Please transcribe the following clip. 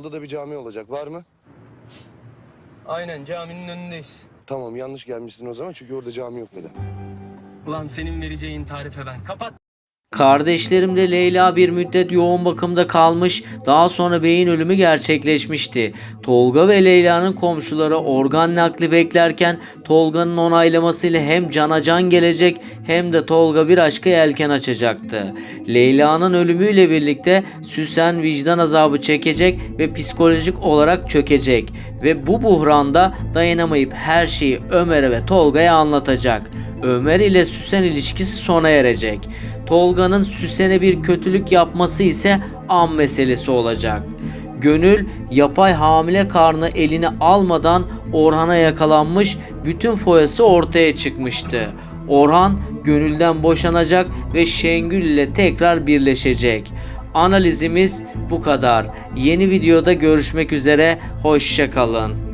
Burada da bir cami olacak. Var mı? Aynen caminin önündeyiz. Tamam yanlış gelmişsin o zaman çünkü orada cami yok neden? Ulan senin vereceğin tarife ben. Kapat. Kardeşlerimle Leyla bir müddet yoğun bakımda kalmış, daha sonra beyin ölümü gerçekleşmişti. Tolga ve Leyla'nın komşuları organ nakli beklerken Tolga'nın onaylamasıyla hem cana can gelecek hem de Tolga bir aşka yelken açacaktı. Leyla'nın ölümüyle birlikte Süsen vicdan azabı çekecek ve psikolojik olarak çökecek ve bu buhranda dayanamayıp her şeyi Ömer'e ve Tolga'ya anlatacak. Ömer ile Süsen ilişkisi sona erecek. Tolga'nın Süsen'e bir kötülük yapması ise an meselesi olacak. Gönül yapay hamile karnı eline almadan Orhan'a yakalanmış, bütün foyası ortaya çıkmıştı. Orhan Gönül'den boşanacak ve Şengül ile tekrar birleşecek. Analizimiz bu kadar. Yeni videoda görüşmek üzere. Hoşçakalın.